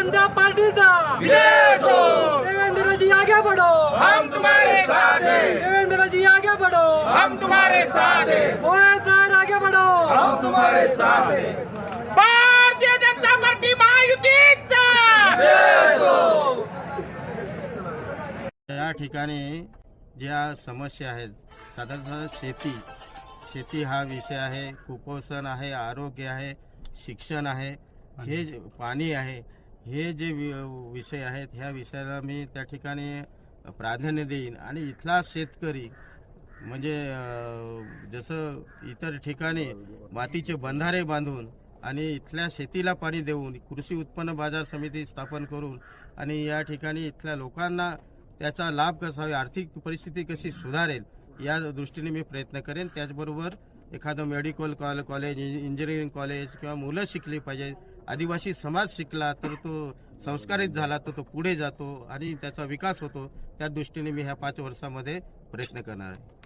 जनता पार्टीचा देवेंद्र जी आगे बढ़ो. हम तुम्हारे साथ हैं। देवेंद्र जी आगे बढ़ो. हम तुम्हारे साथ हैं। ओए सर आगे बढ़ो. हम तुम्हारे साथ हैं। भारतीय जनता पार्टी महायुतीचा. या ठिकाणी ज्या समस्या आहेत साधारणतः शेती शेती हा विषय आहे कुपोषण आहे आरोग्य आहे शिक्षण आहे हे पाणी आहे हे जे वि- विषय आहेत ह्या विषयाला मी त्या ठिकाणी प्राधान्य देईन. आणि इथला शेतकरी म्हणजे जसं इतर ठिकाणी मातीचे बंधारे बांधून आणि इथल्या शेतीला पाणी देऊन कृषी उत्पन्न बाजार समिती स्थापन करून आणि या ठिकाणी इथल्या लोकांना त्याचा लाभ कसा होईल आर्थिक परिस्थिती कशी सुधारेल या दृष्टीने मी प्रयत्न करेन. त्याचबरोबर एखादं medical call college engineering college किंवा मुलं शिकली पाहिजे आदिवासी समाज शिकला तर तो संस्कारित झाला तर तो पुढे जातो आणि त्याचा विकास होतो. त्या दृष्टीने मी ह्या पाच वर्षामध्ये प्रयत्न करणार आहे.